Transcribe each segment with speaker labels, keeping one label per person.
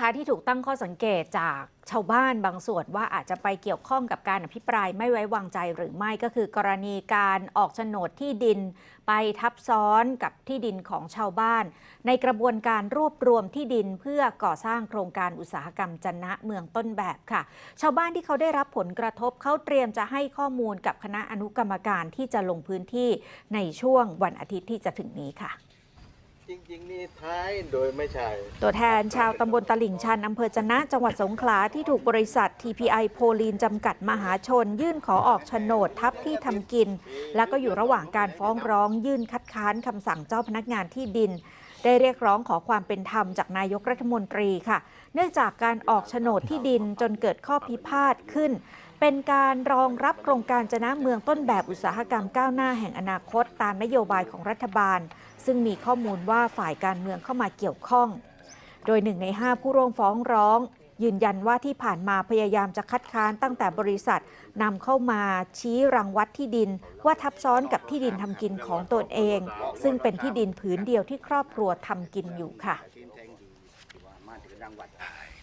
Speaker 1: คะที่ถูกตั้งข้อสังเกตจากชาวบ้านบางส่วนว่าอาจจะไปเกี่ยวข้องกับการอภิปรายไม่ไว้วางใจหรือไม่ก็คือกรณีการออกโฉนดที่ดิน ไปทับซ้อนกับที่ดินของชาวบ้าน ในกระบวนการรวบรวมที่ดินเพื่อก่อสร้างโครงการอุตสาหกรรมจันนะเมืองต้นแบบค่ะ ชาวบ้านที่เขาได้รับผลกระทบเขาเตรียมจะให้ข้อมูลกับคณะอนุกรรมการที่จะลงพื้นที่ในช่วงวันอาทิตย์ที่จะถึงนี้ค่ะ
Speaker 2: จริง ๆ นี่ท้ายโดยไม่ใช่
Speaker 1: ตัวแทนชาวตำบลตลิ่งชันอำเภอจนะจังหวัดสงขลาที่ถูกบริษัท TPI โพลีนจำกัดมหาชน ยื่นขอออกโฉนดทับที่ทำกิน แล้วก็อยู่ระหว่างการฟ้องร้องยื่นคัดค้านคำสั่งเจ้าพนักงานที่ดิน ได้เรียกร้องขอความเป็นธรรมจากนายกรัฐมนตรีค่ะ เนื่องจากการออกโฉนดที่ดินจนเกิดข้อพิพาทขึ้น เป็นการรองรับโครงการจนะเมืองต้นแบบอุตสาหกรรมก้าวหน้าแห่งอนาคตตามนโยบายของรัฐบาล ซึ่งมีข้อมูลว่าฝ่ายการเมืองเข้ามาเกี่ยวข้อง โดยหนึ่งในห้าผู้ร่วมฟ้องร้อง ยืนยันว่าที่ผ่านมาพยายามจะคัดค้านตั้งแต่บริษัทนำเข้ามาชี้รังวัดที่ดิน ว่าทับซ้อนกับที่ดินทำกินของตนเอง ซึ่งเป็นที่ดินผืนเดียวที่ครอบครัวทำกินอยู่ค่ะ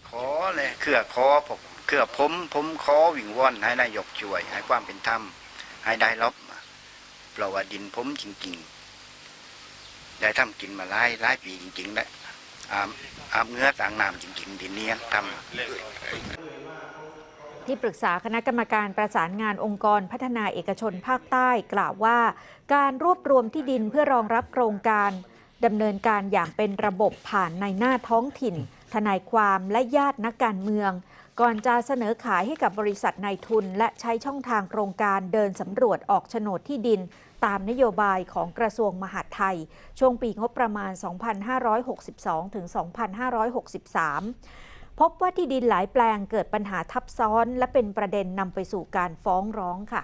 Speaker 3: ขอเลยเครือขอผม เครือผมผมขอวิ่งวอนให้นายกช่วย ให้ความเป็นธรรมให้ได้รับเพราะว่าดินผมจริง ๆ ได้ทำกินมาหลายหลายปีจริงๆแหละอาบอาบเงื้อต่างน้ำจริง ๆ ดินเนี้ยทำ
Speaker 1: ที่ปรึกษาคณะกรรมการประสานงานองค์กรพัฒนาเอกชนภาคใต้กล่าวว่า การรวบรวมที่ดินเพื่อรองรับโครงการดำเนินการอย่างเป็นระบบผ่านในหน้าท้องถิ่น ทนายความและญาตินักการเมือง ก่อนจะเสนอขายให้กับบริษัทนายทุน และใช้ช่องทางโครงการเดินสำรวจออกโฉนดที่ดิน ตามนโยบายของกระทรวงมหาดไทย ช่วงปีงบประมาณ 2562 ถึง 2563 พบว่าที่ดินหลายแปลงเกิดปัญหาทับซ้อน และเป็นประเด็นนำไปสู่การฟ้องร้องค่ะ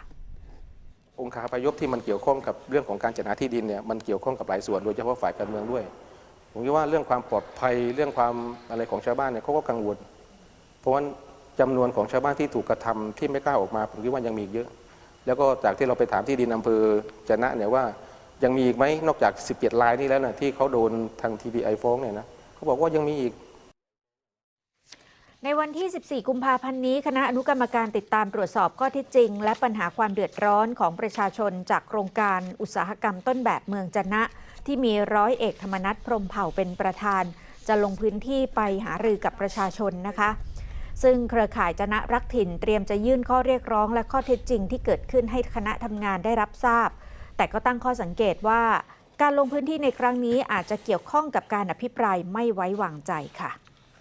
Speaker 4: องค์คาพยพที่มันเกี่ยวข้องกับเรื่องของการจัดหาที่ดินเนี่ยมันเกี่ยวข้องกับหลายส่วนโดยเฉพาะฝ่ายการเมืองด้วยผมคิดว่าเรื่องความปลอดภัยเรื่องความอะไรของชาวบ้านเนี่ยเขาก็กังวล เพราะว่าจำนวนของชาวบ้านที่ถูกกระทำที่ไม่กล้าออกมาผมคิดว่ายังมีอีกเยอะ แล้วก็จากที่เราไปถามที่ดินอำเภอจะนะเนี่ยว่ายังมีอีกไหมนอกจาก17รายนี้แล้วนะที่เขาโดนทาง TPI ฟ้องเนี่ยนะเขาบอกว่ายังมีอีก
Speaker 1: ในวันที่ 14 กุมภาพันธ์นี้ คณะอนุกรรมการติดตามตรวจสอบข้อท็จจริง และปัญหาความเดือดร้อนของประชาชนจากโครงการอุตสาหกรรมต้นแบบเมืองจนะ ที่มีร้อยเอกธรรมนัฐพรมเผ่าเป็นประธาน จะลงพื้นที่ไปหารือกับประชาชนนะคะ ซึ่งเครือข่ายจะนะรักถิ่นเตรียมจะยื่นข้อเรียกร้องและข้อเท็จจริงที่เกิดขึ้นให้คณะทำงานได้รับทราบ แต่ก็ตั้งข้อสังเกตว่า การลงพื้นที่ในครั้งนี้อาจจะเกี่ยวข้องกับการอภิปรายไม่ไว้วางใจค่ะ